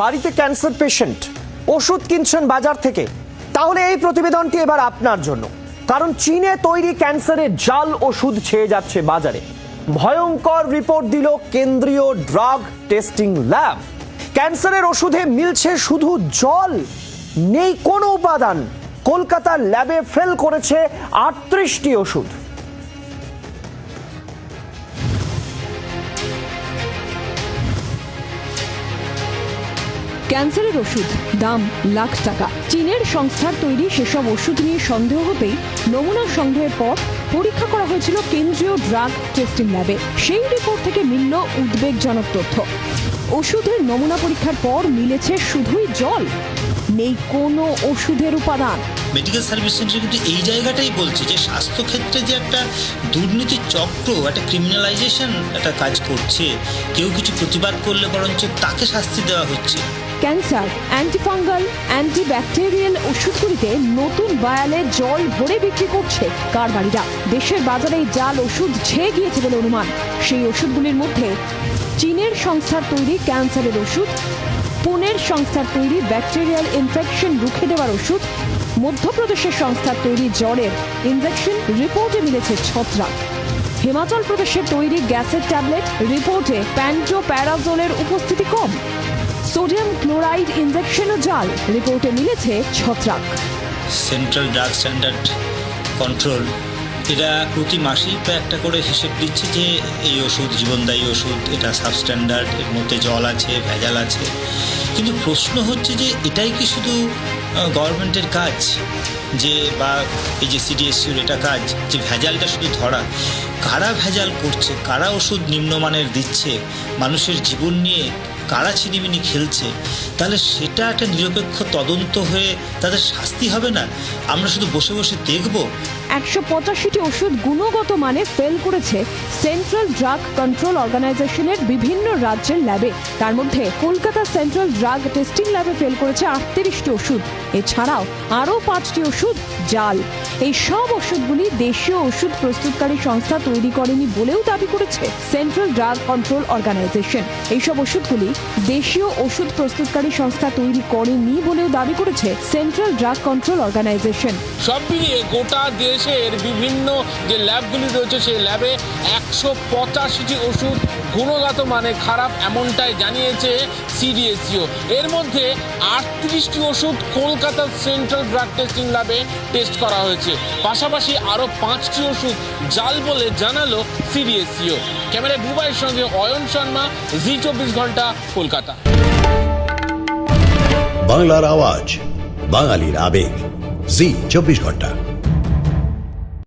বাড়িতে cancer patient ওষুধ কিনছেন বাজার থেকে। তাহলে এই প্রতিবেদনটি এবার আপনার জন্য। কারণ চীনে তৈরি ক্যান্সারের জাল ওষুধ ছেয়ে যাচ্ছে বাজারে। ভয়ঙ্কর রিপোর্ট দিল কেন্দ্রীয় ড্রাগ টেস্টিং ল্যাব। ক্যান্সারের ওষুধে মিলছে শুধু জল, নেই কোনো উপাদান। কলকাতার ল্যাবে ফেল করেছে আটত্রিশটি ওষুধ। ক্যান্সারের ওষুধ, দাম লাখ টাকা। চীনের সংস্থার তৈরি সেসব ওষুধ নিয়ে সন্দেহ হতেই নমুনা সংগ্রহের পর পরীক্ষা করা হয়েছিল কেন্দ্রীয় ড্রাগ টেস্টিং ল্যাবে। সেই রিপোর্ট থেকে মিলল উদ্বেগজনক তথ্য। ওষুধের নমুনা পরীক্ষার পর মিলেছে শুধুই জল, নেই কোনো ওষুধের উপাদান। মেডিকেল সার্ভিস সেন্টার কিন্তু এই জায়গাটাই বলছে যে স্বাস্থ্যক্ষেত্রে যে একটা দুর্নীতি চক্র, একটা ক্রিমিনালাইজেশন একটা কাজ করছে। কেউ কিছু প্রতিবাদ করলে বরঞ্চ তাকে শাস্তি দেওয়া হচ্ছে। ক্যান্সার, অ্যান্টিফাঙ্গাল, অ্যান্টিব্যাকটেরিয়াল ওষুধগুলিতে নতুন বায়ালে জল ভরে বিক্রি করছে কারবারিরা। দেশের বাজারে জাল ওষুধ ছেয়ে গিয়েছে বলে অনুমান। সেই ওষুধগুলির মধ্যে চীনের সংস্থার তৈরি ক্যান্সারের ওষুধ, পুনের সংস্থার তৈরি ব্যাকটেরিয়াল ইনফেকশন রুখে দেওয়ার ওষুধ, মধ্যপ্রদেশের সংস্থার তৈরি জ্বরের ইনজেকশন রিপোর্টে মিলেছে ছত্রাক। হিমাচল প্রদেশের তৈরি গ্যাসের ট্যাবলেট রিপোর্টে প্যান্টো প্যারাজোলের উপস্থিতি কম। সোডিয়াম ক্লোরাইড ইনজেকশনও জাল। রিপোর্টে মিলেছে ছত্রাক। সেন্ট্রাল ড্রাগ স্ট্যান্ডার্ড কন্ট্রোল এরা প্রতি মাসেই প্রায় একটা করে হিসেব দিচ্ছে যে এই ওষুধ, জীবনদায়ী ওষুধ, এটা সাবস্ট্যান্ডার্ড এর মধ্যে জল আছে, ভেজাল আছে। কিন্তু প্রশ্ন হচ্ছে যে এটাই কি শুধু গভর্নমেন্টের কাজ? যে বা এই যে সিডিএসসির এটা কাজ, যে ভেজালটা শুধু ধরা। কারা ভেজাল করছে? কারা ওষুধ নিম্নমানের দিচ্ছে? মানুষের জীবন নিয়ে কারা ছিনিমিনি খেলছে, তাহলে সেটা একটা নিরপেক্ষ তদন্ত হয়ে তাদের শাস্তি হবে না? আমরা শুধু বসে বসে দেখব। একশো পঁচাশিটি ওষুধ গুণগত মানে ফেল করেছে সেন্ট্রাল ড্রাগ কন্ট্রোল অর্গানাইজেশনের বিভিন্ন রাজ্যের ল্যাবে তার মধ্যে কলকাতা সেন্ট্রাল ড্রাগ টেস্টিং ল্যাবে ফেল করেছে আটত্রিশটি ওষুধ। এছাড়াও আরও পাঁচটি ওষুধ, জাল। এই সব ওষুধগুলি দেশীয় ওষুধ প্রস্তুতকারী সংস্থা তৈরি করেনি বলেও দাবি করেছে সেন্ট্রাল ড্রাগ কন্ট্রোল অর্গানাইজেশন এইসব ওষুধগুলি দেশীয় ওষুধ প্রস্তুতকারী সংস্থা তৈরি করেনি বলেও দাবি করেছে সেন্ট্রাল ড্রাগ কন্ট্রোল অর্গানাইজেশন সব মিলিয়ে গোটা দেশের বিভিন্ন যে ল্যাবগুলি রয়েছে, সেই ল্যাবে একশো পঁচাশিটি ওষুধ গুণগত মানে খারাপ এমনটাই জানিয়েছে সিডিএসিও এর মধ্যে আটত্রিশটি ওষুধ কলকাতার সেন্ট্রাল ড্রাগ টেস্টিং ল্যাবে টেস্ট করা হয়েছে পাশাপাশি আরও পাঁচটি ওষুধ জাল বলে জানালো সিডিএসিও ক্যামেরায় বুবাইয়ের সঙ্গে অয়ন শর্মা, জি চব্বিশ ঘণ্টা, কলকাতা। বাংলার আওয়াজ, বাঙালির আবেগ, জি চব্বিশ ঘণ্টা।